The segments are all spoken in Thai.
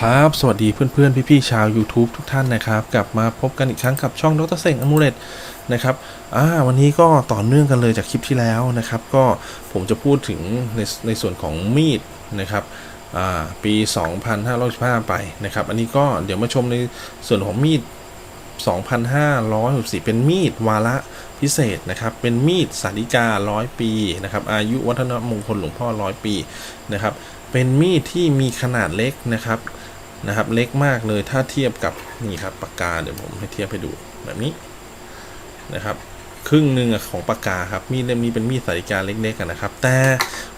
ครับ สวัสดีเพื่อนๆ พี่ๆ ชาว YouTube ทุกท่านนะครับ กลับมาพบกันอีกครั้งกับช่องดรเซงอมูเลตนะครับอ่าวันนี้ก็ต่อเนื่องกันเลยจากคลิปที่แล้วนะครับ ก็ผมจะพูดถึงในในส่วนของมีดนะครับอ่าปี 2515 ไปนะครับ อันนี้ก็เดี๋ยวมาชมในส่วนของมีด 2,564 เป็นมีดวาระพิเศษนะครับ เป็นมีดสาริการ้อยปีนะครับ อายุวัฒนมงคลหลวงพ่อร้อยปีนะครับ เป็นมีดที่มีขนาดเล็กนะครับ นะครับ เล็กมากเลยถ้าเทียบกับนี่ครับปากกาเดี๋ยวผมให้เทียบให้ดูแบบนี้นะครับครึ่งหนึ่งของปากกาครับมีดเล่มนี้เป็นมีดสาริกาเล็กๆนะครับ แต่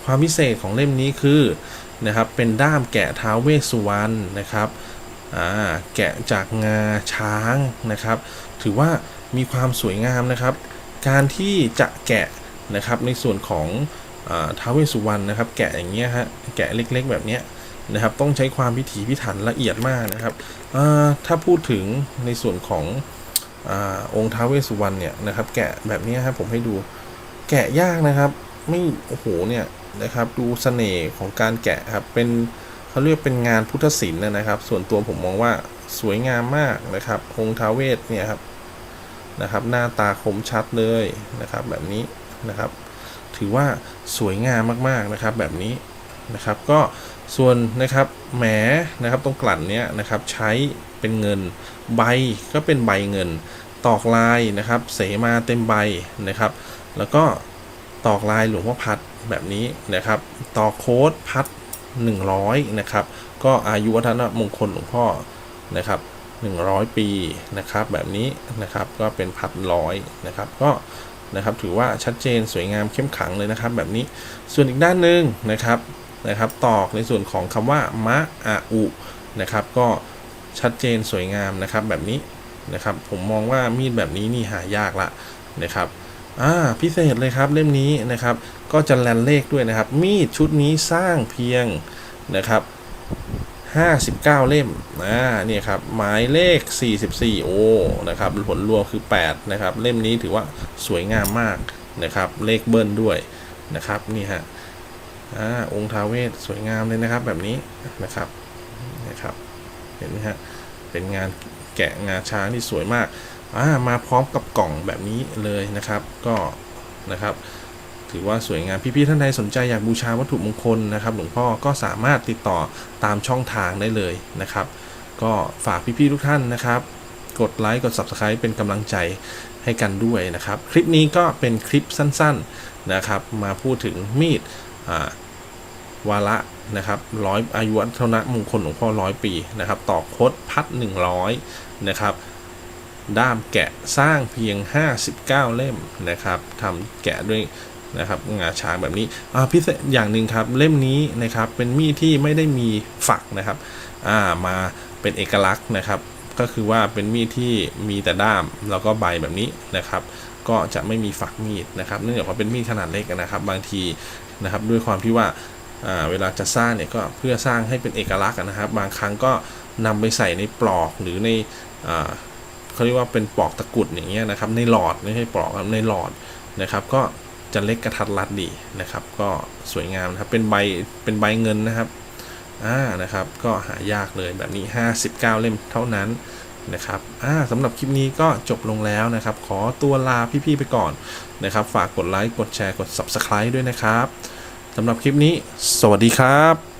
ความพิเศษของเล่มนี้คือนะครับเป็นด้ามแกะท้าเวสุวรรณนะครับแกะจากงาช้างนะครับ ถือว่ามีความสวยงามนะครับ การที่จะแกะนะครับในส่วนของอท้าเวสุวรรณนะครับ แกะอย่างเงี้ยฮะแกะเล็กๆ แบบเนี้ย นะครับ ต้องใช้ความพิถีพิถันละเอียดมากนะครับถ้าพูดถึงในส่วนของอองค์ท้าวเวสสุวรรณเนี่ยนะครับ แกะแบบนี้ครับผมให้ดูแกะยากนะครับ ไม่โอ้โหเนี่ยนะครับ ดูเสน่ห์ของการแกะครับเป็นเขาเรียกเป็นงานพุทธศิลป์นะครับ ส่วนตัวผมมองว่าสวยงามมากนะครับ องค์ท้าวเวสเนี่ยครับนะครับ หน้าตาคมชัดเลยนะครับ แบบนี้นะครับ ถือว่าสวยงามมากๆนะครับ แบบนี้ นะครับ ก็ส่วนนะครับแหมนะครับตรงกลั่นเนี้ยนะครับใช้เป็นเงินใบก็เป็นใบเงิน ตอกลายนะครับ เสมาเต็มใบนะครับ แล้วก็ตอกลายหลวงพ่อพัดแบบนี้นะครับตอกโค้ดพัด 100นะครับก็อายุวัฒนมงคลหลวงพ่อนะครับ100 ปีนะครับแบบนี้นะครับก็เป็นพัดร้อยนะครับก็นะครับถือว่าชัดเจนสวยงามเข้มขังเลยนะครับ แบบนี้ส่วนอีกด้านหนึ่งนะครับ นะครับตอกในส่วนของคำว่ามะอาอุนะครับ ก็ชัดเจนสวยงามนะครับแบบนี้นะครับ ผมมองว่ามีดแบบนี้นี่หายากละนะครับอ่าพิเศษเลยครับเล่มนี้นะครับ ก็จะแลนเลขด้วยนะครับ มีดชุดนี้สร้างเพียงนะครับ59 เล่มอ่าเนี่ยครับ หมายเลข 44 โอ้ นะครับ ผลรวมคือ 8 นะครับ เล่มนี้ถือว่าสวยงามมากนะครับ เลขเบิ้ลด้วยนะครับ นี่ฮะ อ่าองค์ทาเวสสวยงามเลยนะครับ แบบนี้นะครับนะครับ เห็นไหมฮะเป็นงานแกะงาช้างที่สวยมากอ่ามาพร้อมกับกล่องแบบนี้เลยนะครับ ก็นะครับ ถือว่าสวยงามพี่ๆท่านใดสนใจอยากบูชาวัตถุมงคลนะครับ หลวงพ่อก็สามารถติดต่อตามช่องทางได้เลยนะครับ ก็ฝากพี่ๆทุกท่านนะครับ กดไลค์กด Subscribe เป็นกำลังใจให้กันด้วยนะครับ คลิปนี้ก็เป็นคลิปสั้น ๆนะครับ มาพูดถึงมีด วาระนะครับร้อยอายุวัฒนะมงคลหลวงพ่อร้อยปีนะครับต่อคดพัด100นะครับ ด้ามแกะสร้างเพียง 59 เล่มนะครับทำแกะด้วยนะครับงาช้างแบบนี้อ่าพิเศษอย่างหนึ่งครับเล่มนี้นะครับเป็นมีดที่ไม่ได้มีฝักนะครับอ่ามาเป็นเอกลักษณ์นะครับ ก็คือว่าเป็นมีดที่มีแต่ด้ามแล้วก็ใบแบบนี้นะครับ ก็จะไม่มีฝักมีดนะครับ เนื่องจากว่าเป็นมีดขนาดเล็กนะครับ บางที นะครับ ด้วยความที่ว่าเวลาจะสร้างเนี่ยก็เพื่อสร้างให้เป็นเอกลักษณ์นะครับ บางครั้งก็นำไปใส่ในปลอกหรือในเขาเรียกว่าเป็นปลอกตะกุดอย่างเงี้ยนะครับ ในหลอดไม่ใช่ปลอกในหลอดนะครับ ก็จะเล็กกระทัดรัดดีนะครับ ก็สวยงามนะครับเป็นใบเป็นใบเงินนะครับอ่านะครับ ก็หายากเลยแบบนี้ 59 เล่มเท่านั้น นะครับอ่าสำหรับคลิปนี้ก็จบลงแล้วนะครับ ขอตัวลาพี่ๆไปก่อนนะครับ ฝากกดไลค์ กดแชร์ กด Subscribe ด้วยนะครับสำหรับคลิปนี้ สวัสดีครับ